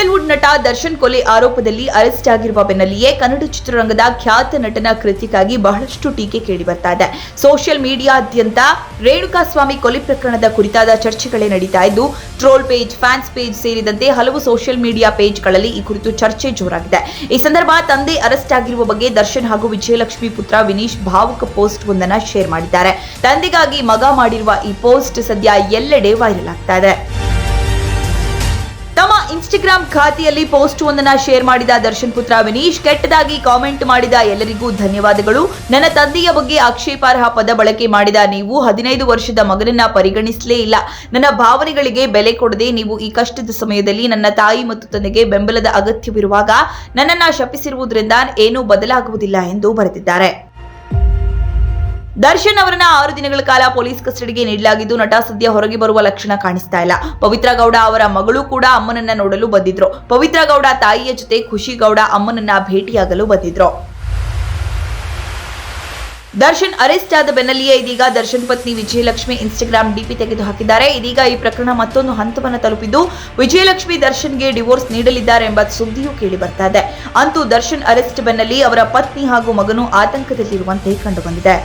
Sandalwood ನಟ ದರ್ಶನ್ ಕೊಲೆ ಆರೋಪದಲ್ಲಿ ಅರೆಸ್ಟ್ ಆಗಿರುವ ಬೆನ್ನಲ್ಲಿಯೇ ಕನ್ನಡ ಚಿತ್ರರಂಗದ ಖ್ಯಾತ ನಟನ ಕೃತಿಗಾಗಿ ಬಹಳಷ್ಟು ಟೀಕೆ ಕೇಳಿ ಬರ್ತಾ ಇದೆ. ಸೋಷಿಯಲ್ ಮೀಡಿಯಾದ್ಯಂತ ರೇಣುಕಾಸ್ವಾಮಿ ಕೊಲೆ ಪ್ರಕರಣದ ಕುರಿತಾದ ಚರ್ಚೆಗಳೇ ನಡೀತಾ ಇದ್ದು, ಟ್ರೋಲ್ ಪೇಜ್, ಫ್ಯಾನ್ಸ್ ಪೇಜ್ ಸೇರಿದಂತೆ ಹಲವು ಸೋಷಿಯಲ್ ಮೀಡಿಯಾ ಪೇಜ್ಗಳಲ್ಲಿ ಈ ಕುರಿತು ಚರ್ಚೆ ಜೋರಾಗಿದೆ. ಈ ಸಂದರ್ಭ ತಂದೆ ಅರೆಸ್ಟ್ ಆಗಿರುವ ಬಗ್ಗೆ ದರ್ಶನ್ ಹಾಗೂ ವಿಜಯಲಕ್ಷ್ಮಿ ಪುತ್ರ ವಿನೀಶ್ ಭಾವುಕ ಪೋಸ್ಟ್ ಒಂದನ್ನು ಶೇರ್ ಮಾಡಿದ್ದಾರೆ. ತಂದೆಗಾಗಿ ಮಗ ಮಾಡಿರುವ ಈ ಪೋಸ್ಟ್ ಸದ್ಯ ಎಲ್ಲೆಡೆ ವೈರಲ್ ಆಗ್ತಾ ಇದೆ. ತಮ್ಮ ಇನ್ಸ್ಟಾಗ್ರಾಂ ಖಾತೆಯಲ್ಲಿ ಪೋಸ್ಟ್ ಒಂದನ್ನ ಶೇರ್ ಮಾಡಿದ ದರ್ಶನ್ ಪುತ್ರ ವಿನೀಶ್, ಕೆಟ್ಟದಾಗಿ ಕಾಮೆಂಟ್ ಮಾಡಿದ ಎಲ್ಲರಿಗೂ ಧನ್ಯವಾದಗಳು. ನನ್ನ ತಂದೆಯ ಬಗ್ಗೆ ಆಕ್ಷೇಪಾರ್ಹ ಪದ ಬಳಕೆ ಮಾಡಿದ ನೀವು ಹದಿನೈದು ವರ್ಷದ ಮಗನನ್ನ ಪರಿಗಣಿಸಲೇ ಇಲ್ಲ. ನನ್ನ ಭಾವನೆಗಳಿಗೆ ಬೆಲೆ ಕೊಡದೆ ನೀವು ಈ ಕಷ್ಟದ ಸಮಯದಲ್ಲಿ ನನ್ನ ತಾಯಿ ಮತ್ತು ತಂದೆಗೆ ಬೆಂಬಲದ ಅಗತ್ಯವಿರುವಾಗ ನನ್ನನ್ನ ಶಪಿಸಿರುವುದರಿಂದ ಏನೂ ಬದಲಾಗುವುದಿಲ್ಲ ಎಂದು ಬರೆದಿದ್ದಾರೆ. ದರ್ಶನ್ ಅವರನ್ನ ಆರು ದಿನಗಳ ಕಾಲ ಪೊಲೀಸ್ ಕಸ್ಟಡಿಗೆ ನೀಡಲಾಗಿದ್ದು ನಟ ಸದ್ಯ ಹೊರಗೆ ಬರುವ ಲಕ್ಷಣ ಕಾಣಿಸ್ತಾ ಇಲ್ಲ. ಪವಿತ್ರ ಗೌಡ ಅವರ ಮಗಳು ಕೂಡ ಅಮ್ಮನನ್ನ ನೋಡಲು ಬಂದಿದ್ರು. ಪವಿತ್ರ ಗೌಡ ತಾಯಿಯ ಜೊತೆ ಖುಷಿ ಗೌಡ ಅಮ್ಮನನ್ನ ಭೇಟಿಯಾಗಲು ಬಂದಿದ್ರು. ದರ್ಶನ್ ಅರೆಸ್ಟ್ ಆದ ಬೆನ್ನಲ್ಲಿಯೇ ಇದೀಗ ದರ್ಶನ್ ಪತ್ನಿ ವಿಜಯಲಕ್ಷ್ಮಿ ಇನ್ಸ್ಟಾಗ್ರಾಂ ಡಿಪಿ ತೆಗೆದು ಹಾಕಿದ್ದಾರೆ ಇದೀಗ ಈ ಪ್ರಕರಣ ಮತ್ತೊಂದು ಹಂತವನ್ನು ತಲುಪಿದ್ದು, ವಿಜಯಲಕ್ಷ್ಮಿ ದರ್ಶನ್ಗೆ ಡಿವೋರ್ಸ್ ನೀಡಲಿದ್ದಾರೆ ಎಂಬ ಸುದ್ದಿಯೂ ಕೇಳಿ ಬರ್ತಾ ಇದೆ. ಅಂತೂ ದರ್ಶನ್ ಅರೆಸ್ಟ್ ಬೆನ್ನಲ್ಲಿ ಅವರ ಪತ್ನಿ ಹಾಗೂ ಮಗನು ಆತಂಕದಲ್ಲಿರುವಂತೆ ಕಂಡುಬಂದಿದೆ.